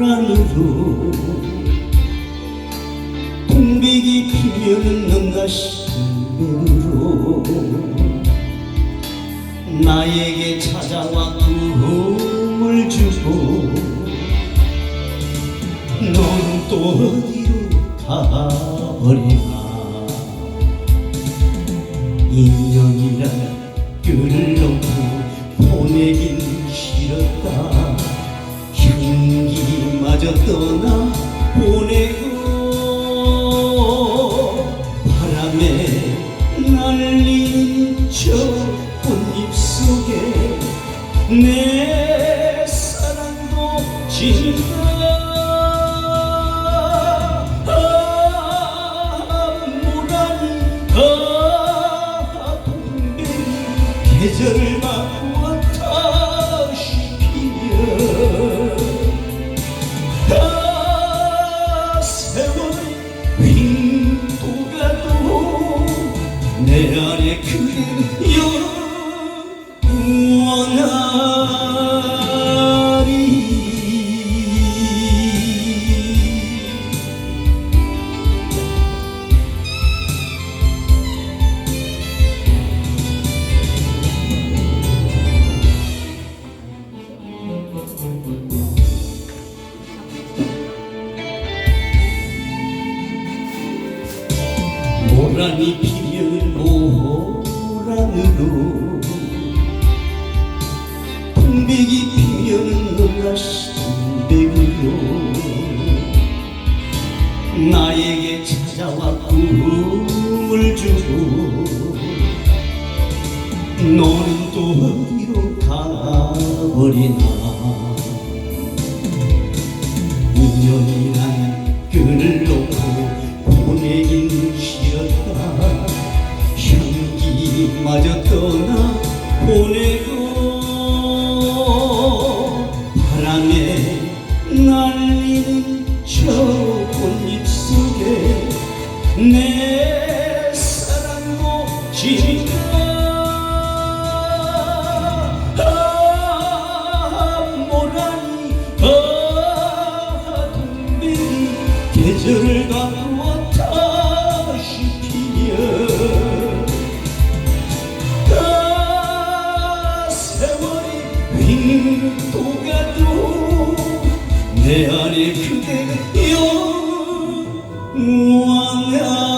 모란으로. 동백이 피면은 뭔가 신으로. 나에게 찾아와 꿈을 주고 너는 또 어디로 가버리나 인연이라 마저 떠나 보내고 바람에 날린 저 꽃잎 속에 내 사랑도 진다 아 모란이 아 동백이 계절을 세월이 빙도 가도 내 안에 그대 영원하 모란이 피면 모란으로. 동백이 피면 너가 신백으로. 나에게 찾아와 꿈을 주고. 너는 또 어디로 가버리나 내 사랑도 진다 아 모란이 아 동백이 계절을 바꾸었다 시 피며 아 세월이 빙도 가도 내 안에 그대가 영 Muốn